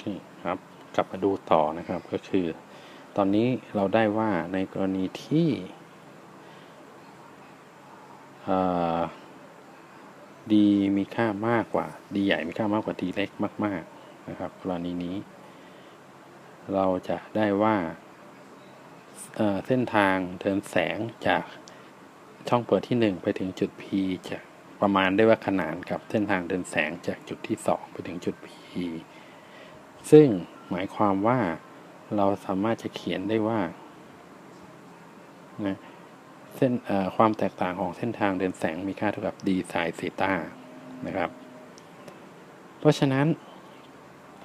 เคครับ กลับมาดูต่อนะครับก็คือ ตอนนี้เราได้ว่าในกรณีที่ดีมีค่ามากกว่าดีใหญ่มีค่ามากกว่าดีเล็กมาก ๆนะครับ กรณีนี้ เราจะได้ว่าเส้นทางเดินแสงจากช่องเปิดที่ 1 ไปถึงจุด P จะประมาณได้ว่าขนานกับเส้นทางเดินแสงจากจุดที่ 2 ไปถึงจุด P ซึ่งหมายความว่าเราสามารถจะเขียนได้ว่านะเส้นความแตกต่างของเส้นทางเดินแสงมีค่าเท่ากับ d ไซน์ซีตานะครับ เพราะฉะนั้น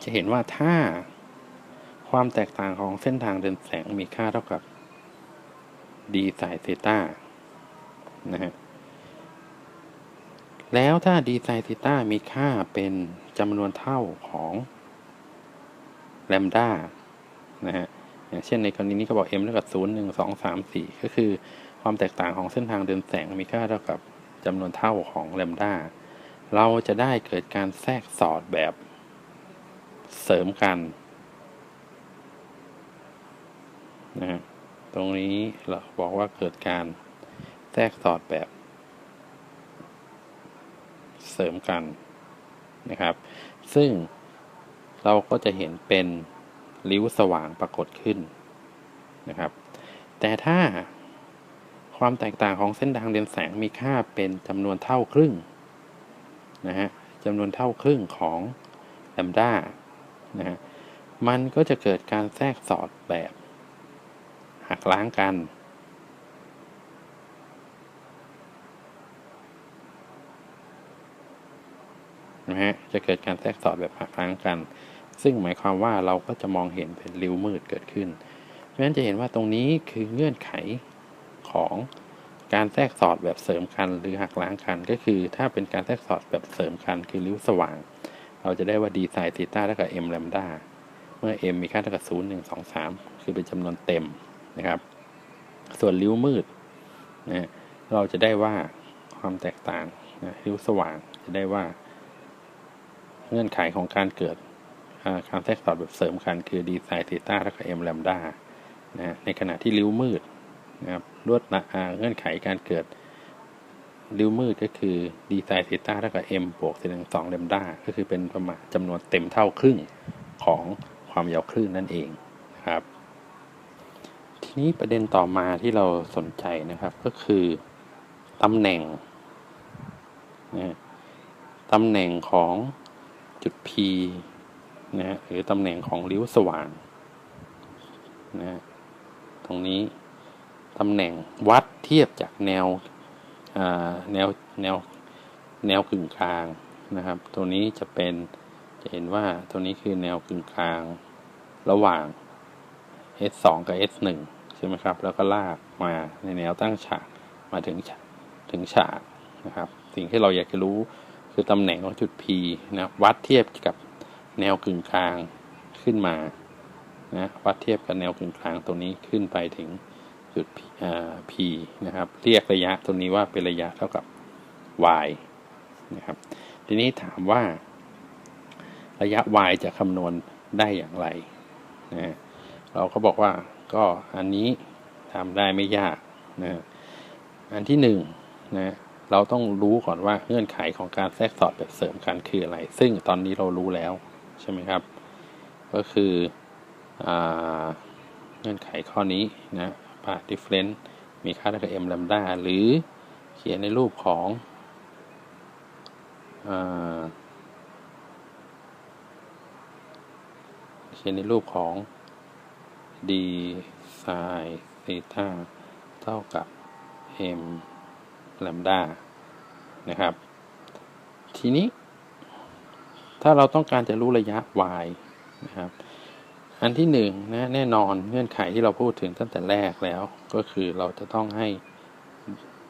จะเห็นว่าถ้าความแตกต่างของเส้นทางเดินแสงมีค่าเท่ากับ d ไซน์ซีตานะฮะแล้วถ้า d ไซน์ซีตามีค่าเป็นจำนวนเท่าของ แลมดานะฮะอย่างเช่นในกรณีนี้ก็บอก m เท่ากับ0 1 2 3 4 ก็คือความแตกต่างของเส้นทางเดินแสงมีค่าเท่ากับจำนวนเท่าของแลมดาเราจะได้เกิดการแทรกสอดแบบเสริมกันนะตรงนี้เราบอกว่าเกิดการแทรกสอดแบบ เสริมกันนะครับ ซึ่ง เราก็จะเห็นเป็นริ้วสว่างปรากฏขึ้นนะครับ แต่ถ้าความแตกต่างของเส้นทางเดินแสงมีค่าเป็นจำนวนเท่าครึ่งนะฮะจำนวนเท่าครึ่งของแลมด้านะฮะมันก็จะเกิดการแทรกสอดแบบหักล้างกัน นะฮะ จะเกิดการแทรกสอดแบบหักล้างกัน ซึ่งหมายความว่าเราก็จะมองเห็นเป็นริ้วมืดเกิดขึ้น เพราะฉะนั้นจะเห็นว่าตรงนี้คือเงื่อนไขของการแทรกสอดแบบเสริมกันหรือหักล้างกันก็คือ ถ้าเป็นการแทรกสอดแบบเสริมกันคือริ้วสว่าง เราจะได้ว่า d ไซน์ซีตาเท่ากับ m แลมดาเมื่อ m มีค่าเท่ากับ 0 1 2 3 คือเป็นจำนวนเต็มนะครับ ส่วนริ้วมืดนะเราจะได้ว่าความแตกต่างนะริ้วสว่างจะได้ว่า เงื่อนไขของการเกิด การแทรกสอดแบบเสริมกันคือ d ไซน์ซีตาเท่ากับ m แลมดานะในขณะที่ริ้วมืดนะครับลวดเงื่อนไขการเกิดริ้วมืดก็คือดีไซน์เทต้าเท่ากับ m บวกเศษหนึ่งสองเลมด้าก็คือเป็นประมาณจำนวนเต็มเท่าครึ่งของความยาวคลื่นนั่นเองนะครับ ทีนี้ประเด็นต่อมาที่เราสนใจนะครับก็คือตำแหน่งนะตำแหน่งของจุด P นะหรือตำแหน่งของริ้วสว่างนะตรงนี้ตำแหน่งวัดเทียบจากแนวแนวแนวแนวกึ่งกลางนะครับ ตัวนี้จะเป็นจะเห็นว่าตัวนี้คือแนวกึ่งกลางระหว่าง S2 กับ S1 ใช่ไหมครับ แล้วก็ลากมาในแนวตั้งฉากมาถึงถึงฉากนะครับ สิ่งที่เราอยากจะรู้คือตำแหน่งของจุด P นะวัดเทียบกับ แนวกึ่งกลางขึ้นมานะวัดเทียบกับแนวกึ่งกลางตัวนี้ขึ้นไปถึงจุด p นะครับ เรียกระยะตัวนี้ว่าเป็นระยะเท่ากับ y นะครับ ทีนี้ถามว่า ระยะ y จะคำนวณได้อย่างไรนะเราก็บอกว่าก็อันนี้ทำได้ไม่ยากนะอันที่หนึ่งนะเราต้องรู้ก่อนว่าเงื่อนไขของการแทรกสอดแบบเสริมกันคืออะไร ซึ่งตอนนี้เรารู้แล้ว ช่ไหมครับ ก็คืออเงื่อนไขข้อนี้นะ part difference มีค่าเท่ากับ m lambda หรือเขียนในรูปของเขียนในรูปของ d sin theta เท่ากับ m lambda นะครับ ทีนี้ ถ้าเราต้องการจะรู้ระยะ y นะครับ อันที่หนึ่งนะแน่นอนเงื่อนไขที่เราพูดถึงตั้งแต่แรกแล้ว ก็คือเราจะต้องให้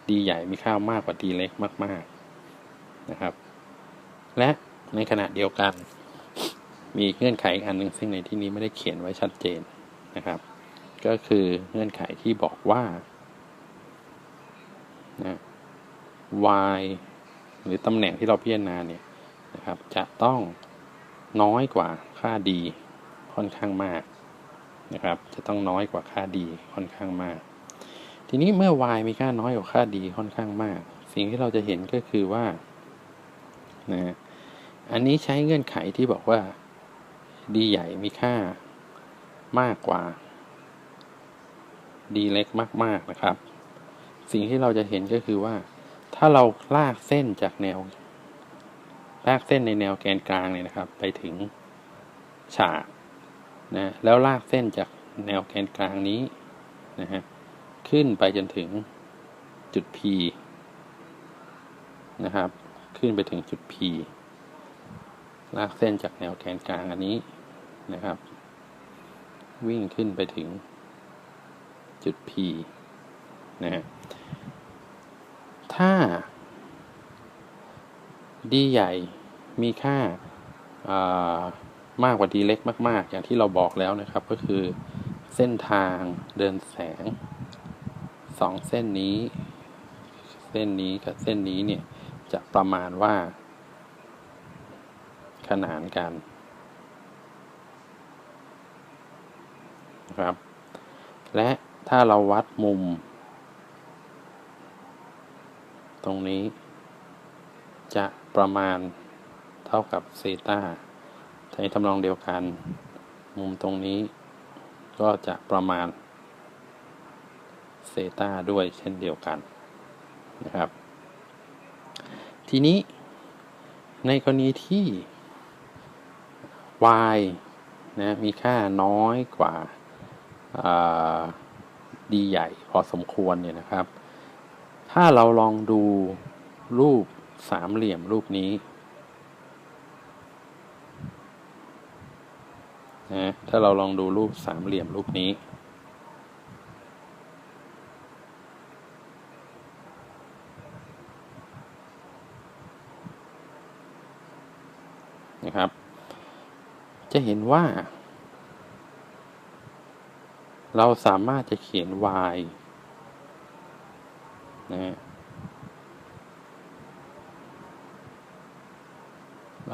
ดีใหญ่มีค่ามากกว่าดีเล็กมาก ๆนะครับ และในขณะเดียวกัน มีเงื่อนไขอันหนึ่งซึ่งในที่นี้ไม่ได้เขียนไว้ชัดเจนนะครับ ก็คือเงื่อนไขที่บอกว่านะ y หรือตำแหน่งที่เราพิจารณาเนี่ย นะครับ จะต้องน้อยกว่าค่าดีค่อนข้างมากนะครับ จะต้องน้อยกว่าค่าดีค่อนข้างมาก ทีนี้เมื่อ y มีค่าน้อยกว่าค่าดีค่อนข้างมาก สิ่งที่เราจะเห็นก็คือว่านะอันนี้ใช้เงื่อนไขที่บอกว่า d ใหญ่มีค่ามากกว่า d เล็กมาก ๆ นะครับ สิ่งที่เราจะเห็นก็คือว่า ถ้าเราลากเส้นจากแนว ลากเส้นในแนวแกนกลางเนี่ยนะครับ ไปถึงฉากนะแล้วลากเส้นจากแนวแกนกลางนี้นะฮะขึ้นไปจนถึงจุด P นะครับ ขึ้นไปถึงจุด P ลากเส้นจากแนวแกนกลางอันนี้นะครับ วิ่งขึ้นไปถึงจุด P นะฮะถ้า d ใหญ่มีค่ามากกว่า d เล็กมาก ๆ อย่างที่เราบอกแล้วนะครับก็คือเส้นทางเดินแสงสองเส้นนี้ เส้นนี้กับเส้นนี้เนี่ยจะประมาณว่า ขนานกันนะครับ และถ้าเราวัดมุม ตรงนี้จะ ประมาณเท่ากับเซตาในทำนองเดียวกัน มุมตรงนี้ก็จะประมาณเซตาด้วยเช่นเดียวกันนะครับ ทีนี้ในกรณีที่ y นะมีค่าน้อยกว่าดีใหญ่พอสมควรเนี่ยนะครับ ถ้าเราลองดูรูป สามเหลี่ยมรูปนี้นะถ้าเราลองดูรูปสามเหลี่ยมรูปนี้ นะครับ จะเห็นว่า เราสามารถจะเขียน y นะ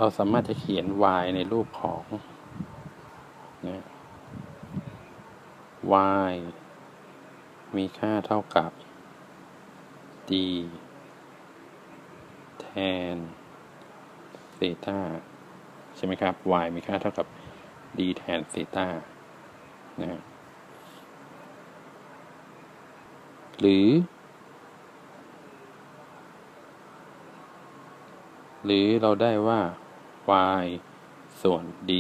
เราสามารถจะเขียน y ในรูปของนะ y มีค่าเท่ากับ d แทนเซตาใช่ไหมครับ y มีค่าเท่ากับ d แทนเซตานะหรือ หรือเราได้ว่า y ส่วน d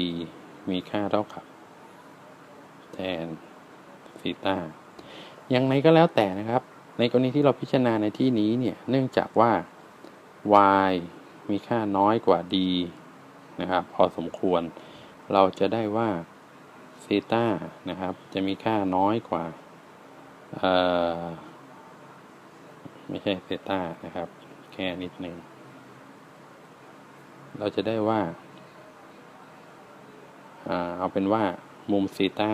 มีค่าเท่ากับ แทนซีตาอย่างไรก็แล้วแต่นะครับ ในกรณีที่เราพิจารณาในที่นี้เนี่ย เนื่องจากว่า y มีค่าน้อยกว่า d นะครับ พอสมควร เราจะได้ว่าซีตานะครับ จะมีค่าน้อยกว่าไม่ใช่เซตานะครับ แค่นิดหนึ่ง เราจะได้ว่า เอาเป็นว่ามุมซีตา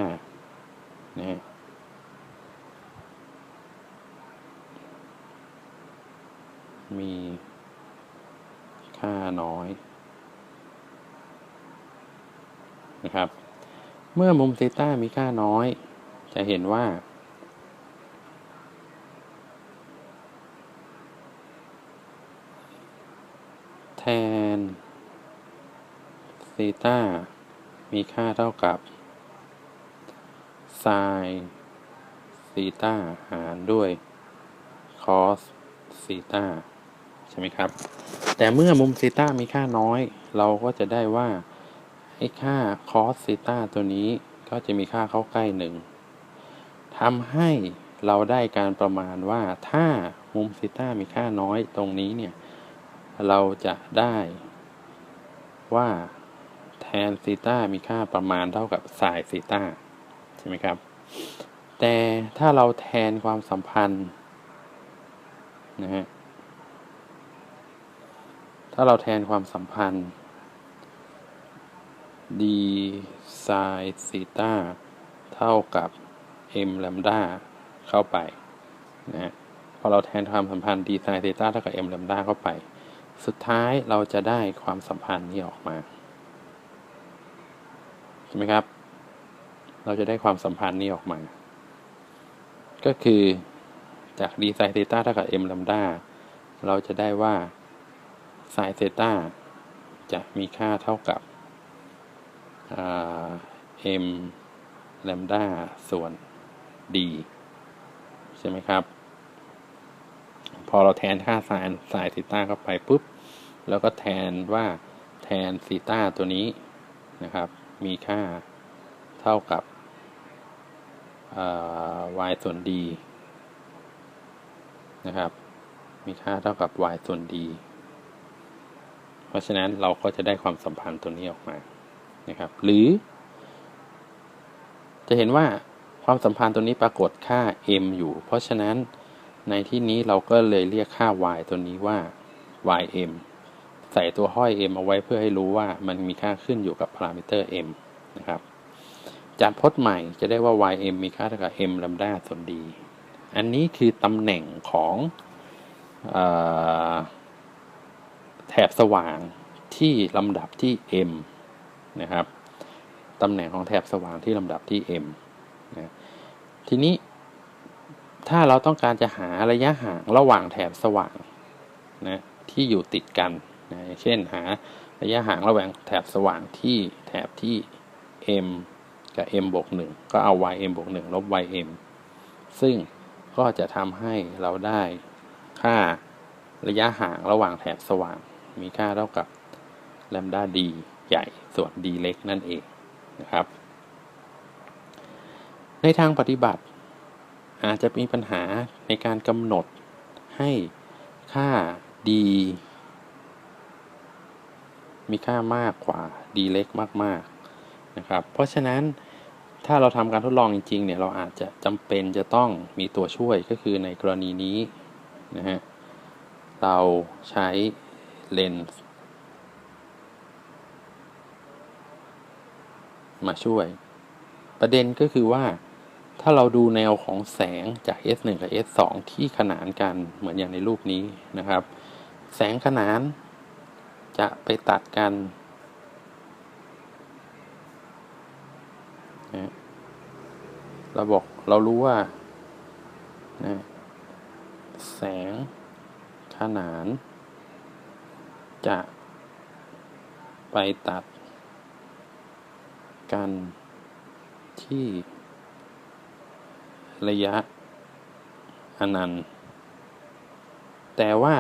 นะมีค่าน้อยนะครับ เมื่อมุมซีต้ามีค่าน้อย จะเห็นว่า แทน ซีต้ามีค่าเท่ากับ sin ซีต้าหารด้วย cos ซีต้าใช่ไหมครับ แต่เมื่อมุมซีต้ามีค่าน้อย เราก็จะได้ว่าไอ้ค่า cos ซีต้าตัวนี้ก็จะมีค่าเข้าใกล้หนึ่งทำให้เราได้การประมาณว่าถ้ามุมซีต้ามีค่าน้อยตรงนี้เนี่ย เราจะได้ว่า แทนซีตามีค่าประมาณเท่ากับไซน์ซีตาใช่ไหมครับ แต่ถ้าเราแทนความสัมพันธ์นะฮะถ้าเราแทนความสัมพันธ์ d ไซน์ซีตาเท่ากับ m แลมดาเข้าไปนะพอเราแทนความสัมพันธ์ d ไซน์ซีตาเท่ากับ m แลมดาเข้าไป สุดท้ายเราจะได้ความสัมพันธ์นี้ออกมา ใช่ไหมครับ เราจะได้ความสัมพันธ์นี้ออกมา ก็คือจาก d ไซน์เทต้าเท่ากับ m ลัมดาเราจะได้ว่าไซน์เทต้าจะมีค่าเท่ากับ m แลมดาส่วน d ใช่ไหมครับ พอเราแทนค่าไซน์ไซน์ซีต้าเข้าไปปุ๊บ แล้วก็แทนว่าแทนซีต้าตัวนี้นะครับ มีค่าเท่ากับ y ส่วน d นะครับ มีค่าเท่ากับ y ส่วน d เพราะฉะนั้นเราก็จะได้ความสัมพันธ์ตัวนี้ออกมานะครับ หรือ จะเห็นว่าความสัมพันธ์ตัวนี้ปรากฏค่า m อยู่ เพราะฉะนั้นในที่นี้เราก็เลยเรียกค่า y ตัวนี้ว่า ym ส่ตัวห้อย m เอาไว้เพื่อให้รู้ว่ามันมีค่าขึ้นอยู่กับพารามิเตอร์ m นะครับจัดพจน์ใหม่จะได้ว่า ym มีค่าเท่ากับ m ลัมดาส่วน d อันนี้คือตำแหน่งของอแถบสว่างที่ลำดับที่ m นะครับตำแหน่งของแถบสว่างที่ลำดับที่ m นะทีนี้ถ้าเราต้องการจะหาระยะห่างระหว่างแถบสว่างนะที่อยู่ติดกัน นะเช่นหาระยะห่างระหว่างแถบสว่างที่แถบที่ m กับ m บวก1ก็เอา ym บวก1ลบ ym ซึ่งก็จะทำให้เราได้ค่าระยะห่างระหว่างแถบสว่าง มีค่าเท่ากับ lambda d ใหญ่ส่วน d เล็กนั่นเองนะครับ ในทางปฏิบัติ อาจจะมีปัญหาในการกำหนดให้ค่า d มีค่ามากกว่า d เล็กมากๆนะครับ เพราะฉะนั้นถ้าเราทำการทดลองจริงๆเนี่ยเราอาจจะจำเป็นจะต้องมีตัวช่วยก็คือในกรณีนี้นะฮะเราใช้เลนส์มาช่วย ประเด็นก็คือว่าถ้าเราดูแนวของแสงจาก S1 กับ S2 ที่ขนานกันเหมือนอย่างในรูปนี้นะครับ แสงขนาน จะไปตัดกันนะเราบอกเรารู้ว่านะแสงขนาน จะไปตัดกันที่ระยะอนันต์ แต่ว่า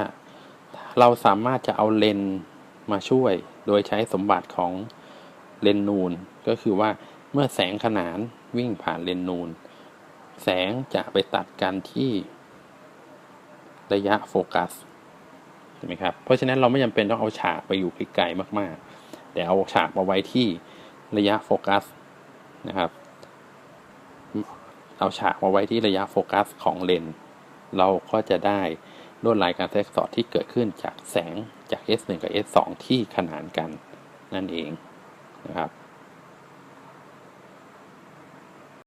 เราสามารถจะเอาเลน มาช่วย โดยใช้สมบัติของเลนนูน ก็คือว่าเมื่อแสงขนานวิ่งผ่านเลนนูน แสงจะไปตัดกันที่ระยะโฟกัสใช่ไหมครับ เพราะฉะนั้นเราไม่จำเป็นต้องเอาฉากไปอยู่ไกลๆมาก ๆ แต่เอาฉากมาไว้ที่ระยะโฟกัสนะครับ เอาฉากมาไว้ที่ระยะโฟกัสของเลนส์เราก็จะได้ลวดลายการแทรกสอดที่เกิดขึ้นจากแสง จาก S1 กับ S2 ที่ขนานกันนั่นเองนะครับ